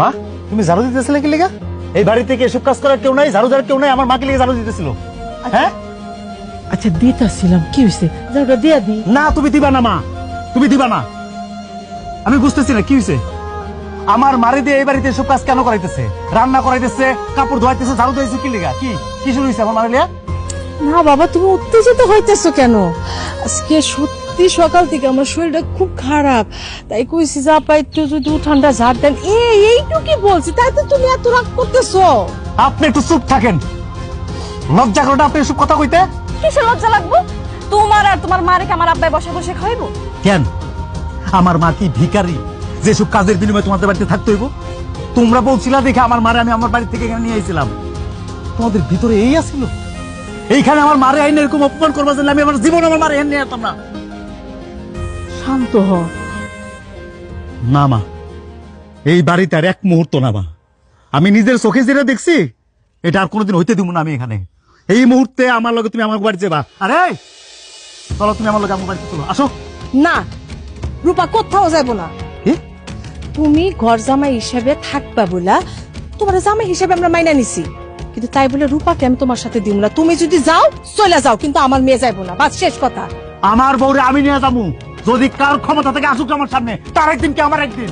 মা তুমি ঝাড়ু দিতেছিলে কি লেগা? এই বাড়ি থেকে এসব কাজ করার কেউ নাই ঝাড়ু ঝাড়ু কেউ নাই আমার মাকে লেগে ঝাড়ু দিতেছিল। হ্যাঁ? আচ্ছা দিতাছিলাম কি হয়েছে যাওটা দিয়া দি। না তুমি দিবা না মা। তুমি দিবা না। আমি বুঝতেছি না কি হয়েছে আমার মারি দিয়ে এই বাড়িতে এসব কাজ কেন করাইতেছে? রান্না করাইতেছে কাপড় ধোয়াইতেছে ঝাড়ু ধোয়াইছে কি লেগা? কি? কি শুরু হয়েছে আমার মারিলিয়া না বাবা তুমি উত্তেজিত হইতেছো কেন? আজকে সত্যি সকাল থেকে আমার শরীরটা খুব খারাপ। তাই কইছি যা পাই একটু যদি ঠান্ডা ঝাড় দেন। এই এইটুকি বলছি তাই তো তুমি এত রাগ করতেছো। আপনি একটু চুপ থাকেন। লজ্জা করে আপনি এসব কথা কইতে। কিসে লজ্জা লাগবো? তোমার আর তোমার মারে আমার আব্বাই বসে বসে খাইবো কেন? আমার মা কি ভিখারি? যেসব কাজের বিনিময়ে তোমাদের বাড়িতে থাকতে হইব? তোমরা বলছিলা দেখে আমার মারে আমি আমার বাড়ি থেকে এখানে নিয়ে আইছিলাম। তোমাদের ভিতরে এই আছিল? এইখানে আমার মারে আইন এরকম অপমান করবা জন্য আমি আমার জীবন আমার মারে নিয়ে যেতাম না। শান্ত হ। না মা এই বাড়িতে আর এক মুহূর্ত না মা আমি নিজের চোখে যেটা দেখছি এটা আর কোনোদিন হইতে দিব না আমি এখানে। এই মুহূর্তে আমার লগে তুমি আমার বাড়ি যাবা। আরে চলো তুমি আমার লগে আমার বাড়িতে চলো। আসো। না রূপা কোথাও যাব না। তুমি ঘর জামাই হিসেবে থাকবা বলা তোমার জামাই হিসেবে আমরা মাইনা নিছি। কিন্তু তাই বলে রূপাকে আমি তোমার সাথে দিব না। তুমি যদি যাও চলে যাও কিন্তু আমার মেয়ে যাইবো না। বাস শেষ কথা। আমার বউরে আমি নিয়ে যাব। যদি কার ক্ষমতা থেকে আসুক আমার সামনে তার একদিন কি আমার একদিন?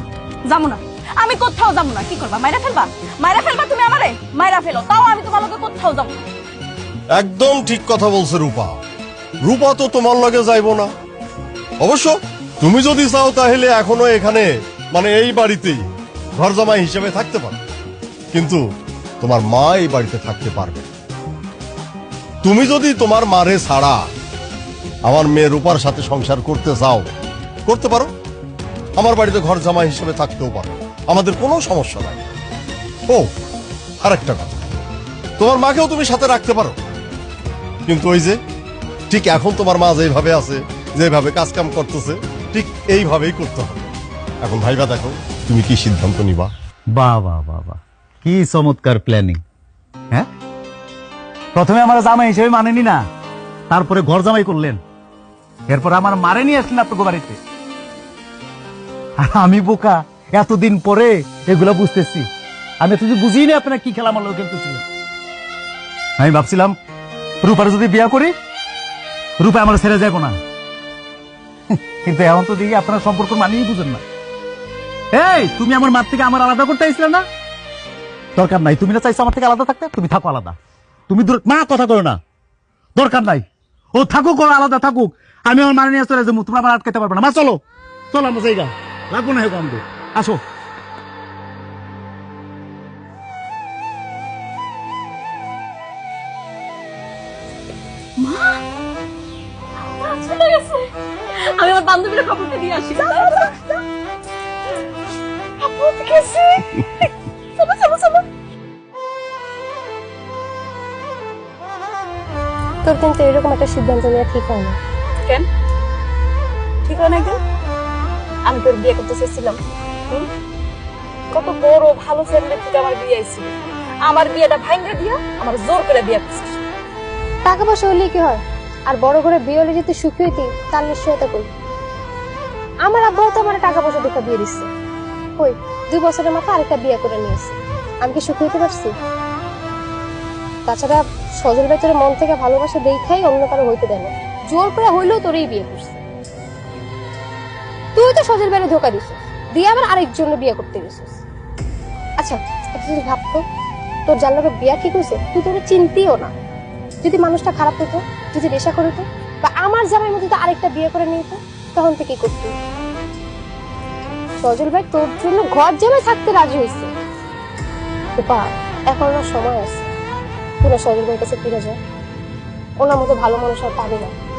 যাব না। আমি কোথাও যাব না। কি করবা? মাইরা ফেলবা? মাইরা ফেলবা তুমি আমারে? মাইরা ফেলো। তাও আমি তোমার লোকে কোথাও যাব একদম ঠিক কথা বলছে রূপা। রূপা তো তোমার লগে যাইব না। অবশ্য তুমি যদি চাও তাহলে এখনও এখানে মানে এই বাড়িতেই ঘর জামাই হিসেবে থাকতে পারো। কিন্তু তোমার মা এই বাড়িতে থাকতে পারবে তুমি যদি তোমার মারে ছাড়া আমার মেয়ে রূপার সাথে সংসার করতে চাও, করতে পারো। আমার বাড়িতে ঘর জামাই হিসেবে থাকতেও পারো। আমাদের কোনো সমস্যা নাই। ও, আরেকটা কথা। তোমার মাকেও তুমি সাথে রাখতে পারো। কিন্তু ওই যে, ঠিক এখন তোমার মা যেভাবে আছে, যেভাবে কাজ কাম করতেছে, ঠিক এইভাবেই করতে হবে। এখন ভাইবা দেখো, তুমি কি সিদ্ধান্ত নিবা? বাহ বাহ কি চমৎকার প্ল্যানিং হ্যাঁ? প্রথমে আমার জামাই হিসেবে মানেনি না। তারপরে ঘর জামাই করলেন। এরপর আমার মারে নিয়ে আসলেন আপনাকে বাড়িতে আমি বোকা, এতদিন পরে এগুলা বুঝতেছি। আমি এত বুঝিনি না আপনারা কি খেলা আমার লোক খেলতেছিলেন আমি ভাবছিলাম, রূপার যদি বিয়া করি, রূপা আমার ছেড়ে যাব না। কিন্তু এখন তো দেখি আপনার সম্পর্ক মানিয়ে বুঝেন না। এই, তুমি আমার মার থেকে আমার আলাদা করতে চাইছিলে না? দরকার নাই, তুমি না চাইছো আমার থেকে আলাদা থাকতে, তুমি থাকো আলাদা। তুমি মা, কথা করো না। দরকার নাই। ও থাকুক ও আলাদা থাকুক। আমি আমার মানে নিয়ে চলে যাব তোমরা আমার আটকাতে পারবে না। মা চলো। চলো আমরা জায়গা লাগবো না হেগো আমাদের। আসো। আমি আমার বান্ধবীর খবরটা দিয়ে আসি। তোর কিন্তু এরকম একটা সিদ্ধান্ত নেওয়া ঠিক হয় না। কেন? ঠিক হয় না কেন? আমি তোর বিয়ে করতে চেয়েছিলাম। হুম? কত বড় ভালো ফ্যামিলি থেকে আমার বিয়ে আইছিল আমার বিয়েটা ভাঙ্গা দিয়া আমার জোর করে বিয়ে করছিস। টাকা পয়সা হলে কি হয়? আর বড় করে বিয়ে হলে যদি সুখী হইতি তার নিশ্চয়তা কই? আমার আব্বাও তো আমার টাকা পয়সা দেখা বিয়ে দিচ্ছে কই দুই বছরের মাথায় আরেকটা বিয়ে করে নিয়েছে আমি কি সুখী হতে পারছি? তাছাড়া সজল বেতরে মন থেকে ভালোবাসা দেখাই অন্য কারও হইতে দেয় না। জোর করে হইলেও তোরই বিয়ে করছে। তুই তো সজল বেড়ে ধোকা দিছিস। দিয়ে আবার আরেকজনের বিয়ে করতে গেছিস। আচ্ছা একটা যদি ভাবতো তোর যার লগে বিয়া ঠিক হয়েছে তুই তোর চিনতিও না। যদি মানুষটা খারাপ হতো, যদি নেশা করে হতো, বা আমার জামাই মধ্যে তো আরেকটা বিয়ে করে নিত, তখন তুই কি করতি? সজল ভাই তোর জন্য ঘর জামাই থাকতে রাজি হয়েছে এখন সময় আছে। তোরা সজল কাছে ফিরে যায়। ওনার মতো ভালো মানুষ আর পাবে না।